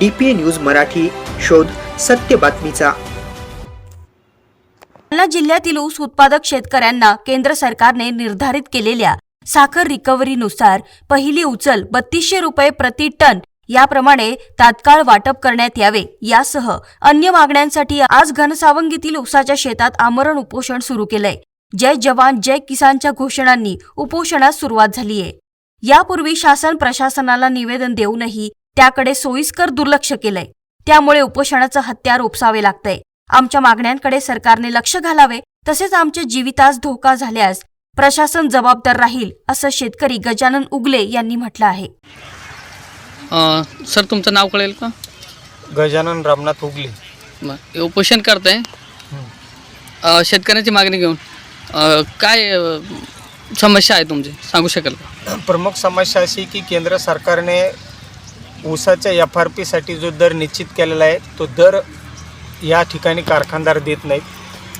DPA news Marathi शोध सत्य बातमीचा. जालना जिल्ह्यातील ऊस उत्पादक शेतकऱ्यांना केंद्र सरकारने निर्धारित केलेल्या साखर रिकव्हरीनुसार पहिली उचल बत्तीसशे रुपये प्रति टन याप्रमाणे तात्काळ वाटप करण्यात यावे. यासह अन्य मागण्यांसाठी आज घनसावंगीतील ऊसाच्या शेतात आमरण उपोषण सुरू केलंय. जय जवान जय किसानच्या घोषणांनी उपोषणास सुरुवात झालीय. यापूर्वी शासन प्रशासनाला निवेदन देऊनही त्याकडे सोयीस्कर दुर्लक्ष केलंय. त्यामुळे उपोषणाचं हत्यार उपसावे लागतंय. आमच्या मागण्यांकडे सरकारने लक्ष घालावे तसेच आमच्या जीवितास धोका झाल्यास प्रशासन जबाबदार राहील असं शेतकरी गजानन उगले यांनी म्हटलं आहे. अ, सर तुमचं नाव कळेल का? गजानन रामनाथ उगले. हे उपोषण करताय? अ, शेतकऱ्यांची मागणी घेऊन. अ, काय समस्या आहे तुमची? सांगू शकाल का? प्रमुख समस्या अशी की केंद्र सरकारने ऊसाच्या एफ आर पीसाठी जो दर निश्चित केलेला आहे तो दर या ठिकाणी कारखानदार देत नाहीत.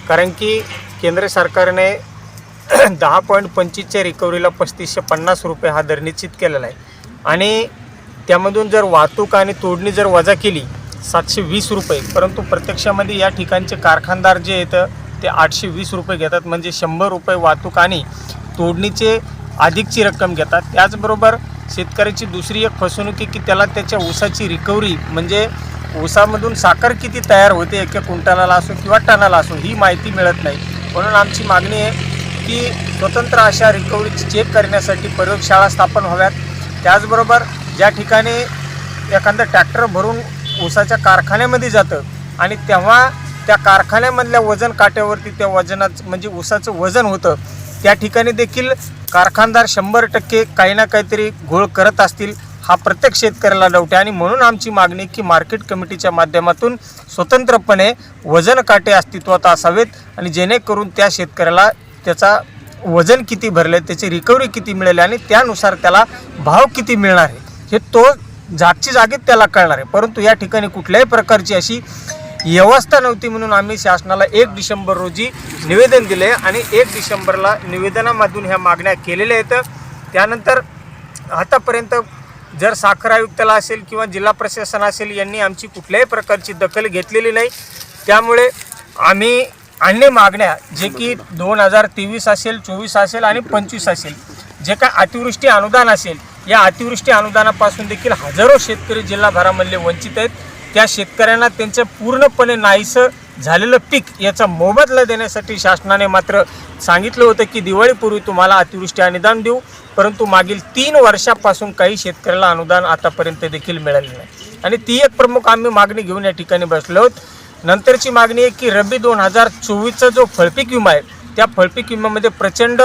कारण की केंद्र सरकारने दहा पॉईंट पंचवीसच्या रिकव्हरीला पस्तीसशे पन्नास रुपये हा दर निश्चित केलेला आहे. आणि त्यामधून जर वाहतूक आणि तोडणी जर वजा केली सातशे वीस रुपये परंतु प्रत्यक्षामध्ये या ठिकाणचे कारखानदार जे येतं ते आठशे वीस रुपये घेतात. म्हणजे शंभर रुपये वाहतूक आणि तोडणीचे अधिकची रक्कम घेतात. त्याचबरोबर शेतकऱ्याची दुसरी एक फसवणूक आहे की त्याला त्याच्या ऊसाची रिकव्हरी म्हणजे ऊसामधून साखर किती तयार होते एका क्विंटलाला असो किंवा टनाला असो ही माहिती मिळत नाही. म्हणून आमची मागणी आहे की स्वतंत्र अशा रिकव्हरी चेक करण्यासाठी प्रयोगशाळा स्थापन व्हाव्यात. त्याचबरोबर ज्या ठिकाणी एखादं ट्रॅक्टर भरून ऊसाच्या कारखान्यामध्ये जातं आणि तेव्हा त्या कारखान्यामधल्या वजन काट्यावरती त्या वजनाचं म्हणजे ऊसाचं वजन होतं त्या ठिकाणी देखील कारखानदार शंभर टक्के काही ना काहीतरी घोळ करत असतील हा प्रत्येक शेतकऱ्याला डाऊट आणि म्हणून आमची मागणी की मार्केट कमिटीच्या माध्यमातून स्वतंत्रपणे वजन काटे अस्तित्वात असावेत आणि जेणेकरून त्या शेतकऱ्याला त्याचा वजन किती भरले त्याची रिकव्हरी किती मिळेल आणि त्यानुसार त्याला भाव किती मिळणार आहे हे तो जागची जागेत त्याला कळणार आहे. परंतु या ठिकाणी कुठल्याही प्रकारची अशी व्यवस्था नव्हती म्हणून आम्ही शासनाला एक डिसेंबर रोजी निवेदन दिले आणि एक डिसेंबरला निवेदनामधून ह्या मागण्या केलेल्या आहेत. त्यानंतर आतापर्यंत जर साखर आयुक्ताला असेल किंवा जिल्हा प्रशासन असेल यांनी आमची कुठल्याही प्रकारची दखल घेतलेली नाही. त्यामुळे आम्ही अन्य मागण्या जे की दोन हजार तेवीस असेल चोवीस असेल आणि पंचवीस असेल जे काय अतिवृष्टी अनुदान असेल या अतिवृष्टी अनुदानापासून देखील हजारो शेतकरी जिल्हाभरामधले वंचित आहेत. त्या शेतकऱ्यांना त्यांचं पूर्णपणे नाहीसं झालेलं पीक याचा मोबदला देण्यासाठी शासनाने मात्र सांगितलं होतं की दिवाळीपूर्वी तुम्हाला अतिवृष्टी अनुदान देऊ परंतु मागील तीन वर्षापासून काही शेतकऱ्याला अनुदान आतापर्यंत देखील मिळाले नाही. आणि ती एक प्रमुख आम्ही मागणी घेऊन या ठिकाणी बसलो आहोत. नंतरची मागणी आहे की रब्बी दोन हजार चोवीसचा जो फळपीक विमा आहे त्या फळपीक विम्यामध्ये प्रचंड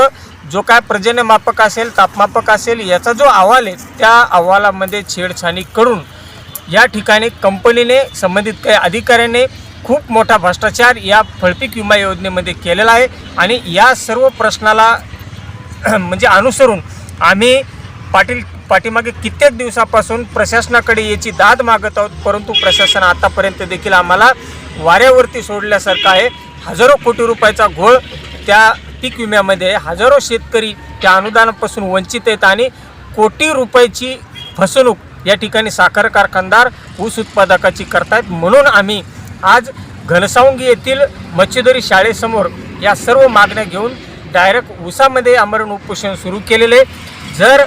जो काय पर्जन्यमापक असेल तापमापक असेल याचा जो अहवाल आहे त्या अहवालामध्ये छेडछाणी करून या ठिकाणी कंपनीने संबंधित काही अधिकाऱ्याने खूप मोठा भ्रष्टाचार या फळपीक विमा योजनेमध्ये केलेला आहे. आणि या सर्व प्रश्नाला म्हणजे अनुसरून आम्ही पाटील पाठीमागे कित्येक दिवसापासून प्रशासनाकडे याची दाद मागत आहोत परंतु प्रशासन आतापर्यंत देखील आम्हाला वाऱ्यावरती सोडल्यासारखं आहे. हजारो कोटी रुपयाचा घोळ त्या पीक विम्यामध्ये हजारो शेतकरी त्या अनुदानापासून वंचित आहेत आणि कोटी रुपयाची फसवणूक या ठिकाणी साखर कारखानदार ऊस उत्पादकाची करतायत. म्हणून आम्ही आज घनसावंगी येथील मच्छीदरी शाळेसमोर या सर्व मागण्या घेऊन डायरेक्ट ऊसामध्ये आमरण उपोषण सुरू केलेले. जर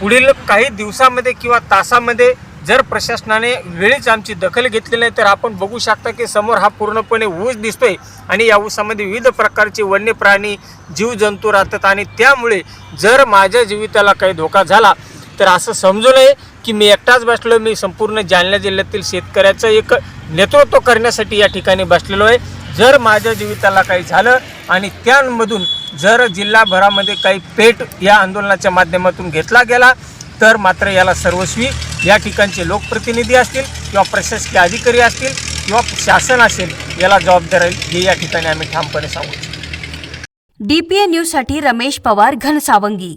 पुढील काही दिवसामध्ये किंवा तासामध्ये जर प्रशासनाने वेळीच आमची दखल घेतली नाही तर आपण बघू शकता की समोर हा पूर्णपणे ऊस दिसतोय आणि या ऊसामध्ये विविध प्रकारचे वन्य प्राणी जीवजंतू राहतात. आणि त्यामुळे जर माझ्या जीविताला काही धोका झाला तर असं समजू नये की मी एकटाच बसलो मी संपूर्ण जालना जिल्ह्यातील शेतकऱ्याचं एक नेतृत्व करण्यासाठी या ठिकाणी बसलेलो आहे. जर माझ्या जीविताला काही झालं आणि त्यामधून जर जिल्हाभरामध्ये काही पेट या आंदोलनाच्या माध्यमातून घेतला गेला तर मात्र याला सर्वस्वी या ठिकाणचे लोकप्रतिनिधी असतील किंवा प्रशासकीय अधिकारी असतील किंवा शासन असेल याला जबाबदार राहील हे या ठिकाणी आम्ही ठामपणे सांगू डीपीए न्यूजसाठी रमेश पवार घनसावंगी.